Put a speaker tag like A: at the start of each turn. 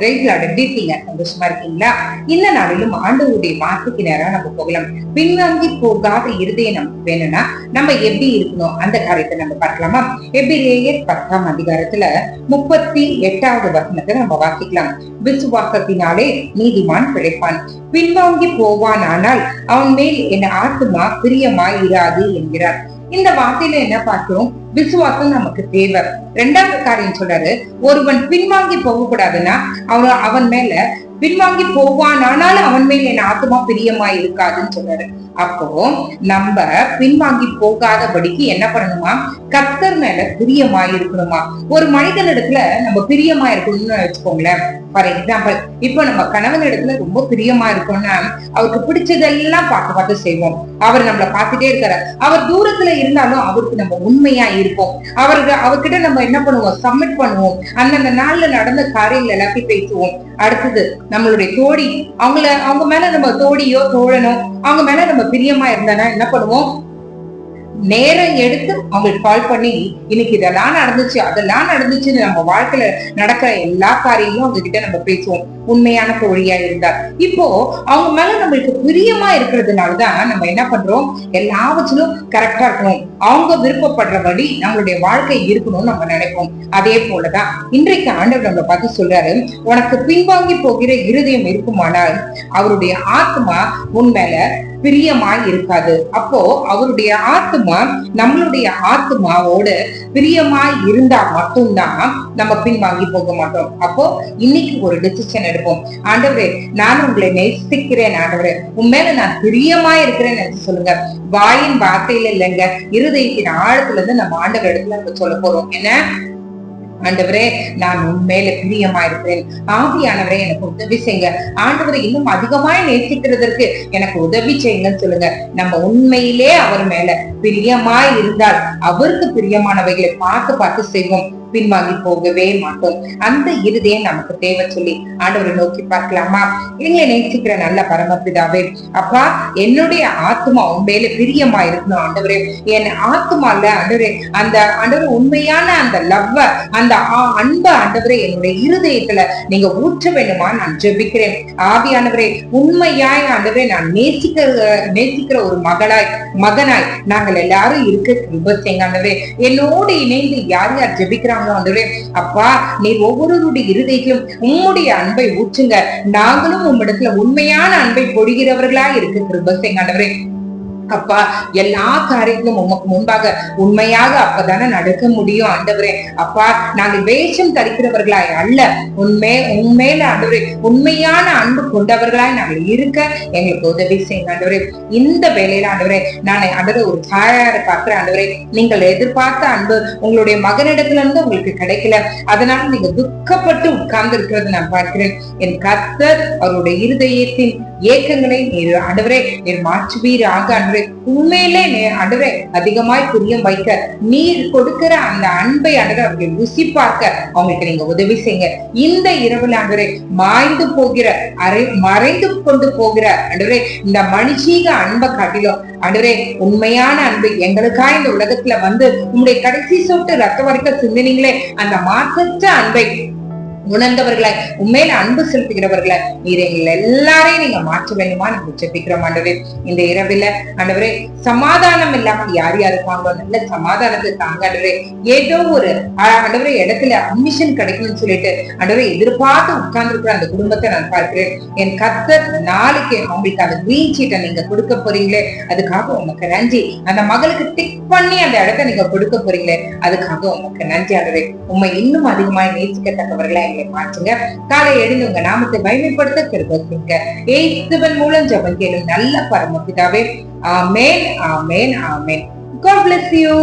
A: பிரைஸ்லாட் எப்படி இருக்கீங்க சந்தோஷமா இருக்கீங்களா? இந்த நாளிலும் ஆண்டவருடைய வாக்குக்கு நேரம் நம்ம போகலாம். பின்வாங்கி போகாத இருதயம் நமக்கு வேணும்னா நம்ம எப்படி இருக்கணும்? அந்த காரியத்தை நம்ம பார்க்கலாமா? எபிரேயர் பத்தாம் அதிகாரத்துல முப்பத்தி எட்டாவது வசனத்தை நம்ம வாசிக்கலாம். விசுவாசத்தினாலே நீதிமான் பிழைப்பான். பின்வாங்கி போவான் ஆனால் அவன் மேல் என் ஆத்துமா பிரியமாய் இராது என்கிறார். இந்த வார்த்தையில என்ன பார்க்கிறோம்? விசுவாசம் நமக்கு தேவை. ரெண்டாவது காரியம் சொல்றாரு ஒருவன் பின்வாங்கி போக கூடாதுன்னா அவன் அவன் மேல பின்வாங்கி போவான் ஆனாலும் அவன் மேல் என் ஆத்மா பிரியமா இருக்காதுன்னு சொல்றாரு. அப்போ நம்ம பின்வாங்கி போகாதபடிக்கு என்ன பண்ணணுமா? கத்தர் மேல பிரியமா இருக்கணுமா? ஒரு மனிதனிடத்துல நம்ம பிரியமா இருக்கணும்னு வச்சுக்கோங்களேன். ஃபார் எக்ஸாம்பிள் இப்போ நம்ம கணவன் இடத்துல ரொம்ப பிரியமா இருக்கோம்னா அவருக்கு பிடிச்சதெல்லாம் பார்த்து பார்த்து செய்வோம். அவர் நம்மள பார்த்துட்டே இருக்காரு. அவர் தூரத்துல இருந்தாலும் அவருக்கு நம்ம உண்மையா இருப்போம். அவருக்கு அவர்கிட்ட நம்ம என்ன பண்ணுவோம்? சப்மிட் பண்ணுவோம். அந்தந்த நாள்ல நடந்த காரியங்கள் எல்லாத்தையும் பேசுவோம். அடுத்தது நம்மளுடைய தோழி. அவங்கள அவங்க மேல நம்ம தோழியோ தோழனோ அவங்க மேல நம்ம பிரியமா இருந்தானா என்ன பண்ணுவோம்? நேரம் எடுத்து அவங்களுக்கு கால் பண்ணி இன்னைக்கு இதெல்லாம் நடந்துச்சு அதெல்லாம் நடந்துச்சுன்னு நம்ம வாழ்க்கையில நடக்கிற எல்லா காரியமும் அவங்க கிட்ட நம்ம பேசுவோம். உண்மையான தோழியா இருந்தார் இப்போ அவங்க மேல நம்மளுக்கு பிரியமா இருக்கிறதுனாலதான் நம்ம என்ன பண்றோம்? எல்லாவற்றிலும் கரெக்டா இருக்கணும். அவங்க விருப்பப்படுறபடி நம்மளுடைய வாழ்க்கை இருக்கணும்னு நம்ம நினைப்போம். அதே போலதான் இன்றைக்கு ஆண்டவர் நம்மளை பார்த்து சொல்றாரு உனக்கு பின்வாங்கி போகிற இருதயம் இருக்குமானால் அவருடைய ஆத்மா உன் மேல பிரியமாய் இருக்காது. அப்போ அவருடைய ஆத்மா நம்மளுடைய ஆத்மாவோட பிரியமாய் இருந்தா மட்டும்தான் நம்ம பின்வாங்கி போக மாட்டோம். அப்போ இன்னைக்கு ஒரு டிசிஷன் எடுப்போம். ஆண்டவரே நான் உங்களை நேசிக்கிறேன் ஆண்டவரே. உன் மேல நான் பிரியமா இருக்கிறேன்னு நினைச்சு சொல்லுங்க. வாயின் வார்த்தையில இல்லைங்க. இருதயத்தின் ஆழத்துல இருந்து நம்ம ஆண்டவர் இடத்துல நம்ம சொல்ல போறோம். என்ன? ஆண்டவரே நான் உண்மையில பிரியமா இருக்கிறேன் ஆவியானவரே எனக்கு உதவி செய்யுங்க. ஆண்டவரை இன்னும் அதிகமாய் நேசிக்கிறதற்கு எனக்கு உதவி செய்யுங்கன்னு சொல்லுங்க. நம்ம உண்மையிலே அவர் மேல பிரியமாய் இருந்தால் அவருக்கு பிரியமானவைகளை பார்த்து பார்த்து செய்வோம். பின்வாங்கி போகவே மாட்டோம். அந்த இருதயம் நமக்கு தேவை சொல்லி ஆண்டவரை நோக்கி பார்க்கலாமா? எங்களை நேசிக்கிற நல்ல பரமபிதாவே அப்பா என்னுடைய ஆத்மா உண்மையில பிரியமா இருக்கணும் ஆண்டவரே. என் ஆத்மால ஆண்டவரே அந்த ஆண்டவர் உண்மையான அந்த லவ்வ அந்த அன்ப ஆண்டவரே என்னுடைய இருதயத்துல நீங்க ஊற்ற வேண்டுமா? நான் ஜெபிக்கிறேன். ஆவியானவரே உண்மையாய் ஆண்டவரே நான் நேசிக்கிற நேசிக்கிற ஒரு மகளாய் மகனாய் நாங்கள் எல்லாரும் இருக்க கிருபத்தேங்க ஆண்டவரே. என்னோடு இணைந்து யார் யார் ஜெபிக்கிறாங்க? ஆண்டவரே அப்பா நீர் ஒவ்வொருவருடைய இருதயத்திலும் உம்முடைய அன்பை ஊற்றுங்க. நாங்களும் உம்மிடத்துல உண்மையான அன்பை பொழிகிறவர்களா இருக்கு கிருபசேங்க ஆண்டவரே. அப்பா எல்லா காரியத்திலும் உமக்கு முன்பாக உண்மையாக அப்பதானே நடக்க முடியும் ஆண்டவரே. அப்பா நாங்கள் வேஷம் தரிக்கிறவர்களாய் அல்ல. உண்மை உண்மையில ஆண்டவரே உண்மையான அன்பு கொண்டவர்களாய் நாங்கள் இருக்க எங்களுக்கு உதவி செய்யுங்க ஆண்டவரே. இந்த வேலையில ஆண்டவரே நான் ஆண்டவரே ஒரு தாயாரை பார்க்கிற ஆண்டவரே. நீங்கள் எதிர்பார்த்த அன்பு உங்களுடைய மகனிடத்துல இருந்து உங்களுக்கு கிடைக்கல. அதனால நீங்க துக்கப்பட்டு உட்கார்ந்து இருக்கிறது நான் பார்க்கிறேன். என் கத்தர் அவருடைய இருதயத்தின் ஏக்கங்களை நீர் ஆண்டவரே நீர் மாற்றுவீராக ஆண்டவரே உண்மையிலே ஆண்டவரே அதிகமாய் புரியும் வைக்க நீர் கொடுக்கிற அந்த அன்பை ஆண்டவரை அவர்கள் ருசி பார்க்க அவங்களுக்கு நீங்க உதவி செய்யுங்க. இந்த இரவுல ஆண்டவரே மாய்ந்து போகிற அரை மறைந்து கொண்டு போகிற ஆண்டவரே இந்த மனுஷீக அன்பை காட்டிலும் ஆண்டவரே உண்மையான அன்பு எங்களுக்காக இந்த உலகத்துல வந்து உங்களுடைய கடைசி சொட்டு ரத்த வரைக்க சிந்தினீங்களே அந்த மாசற்ற அன்பை உணர்ந்தவர்களை உண்மையில அன்பு செலுத்துகிறவர்களை நீர் எங்கள் எல்லாரையும் நீங்க மாற்ற வேண்டுமா? நீங்க ஜெபிக்கிறோம் ஆண்டவரே. இந்த இரவில ஆண்டவரே சமாதானம் இல்லாமல் யார் யார் இருப்பாங்களோ நல்ல சமாதானத்தை தாங்க ஆண்டவரே. ஏதோ ஒரு ஆண்டவரே இடத்துல அட்மிஷன் கிடைக்கணும்னு சொல்லிட்டு ஆண்டவரே எதிர்பார்த்து உட்கார்ந்து இருக்கிற அந்த குடும்பத்தை நான் பார்க்கிறேன். என் கத்தர் நாளைக்கு அவங்களுக்கு அந்த கிரீன் சீட்டை நீங்க கொடுக்க போறீங்களே அதுக்காக உமக்கு நன்றி. அந்த மகளுக்கு டிக் பண்ணி அந்த இடத்த நீங்க கொடுக்க போறீங்களே அதுக்காக உமக்கு நன்றி ஆண்டவரே. உண்மை இன்னும் அதிகமாய் நேசிக்கத்தக்கவர்களை எங்களை மாற்றுங்க. காலை எழுந்து உங்க நாமத்தை மகிமைப்படுத்த கிருபத்துங்க ஏசுவன் மூலம் ஜபம் கேளும் நல்ல பரமபிதாவே. ஆமேன் ஆமேன் ஆமேன். God bless you.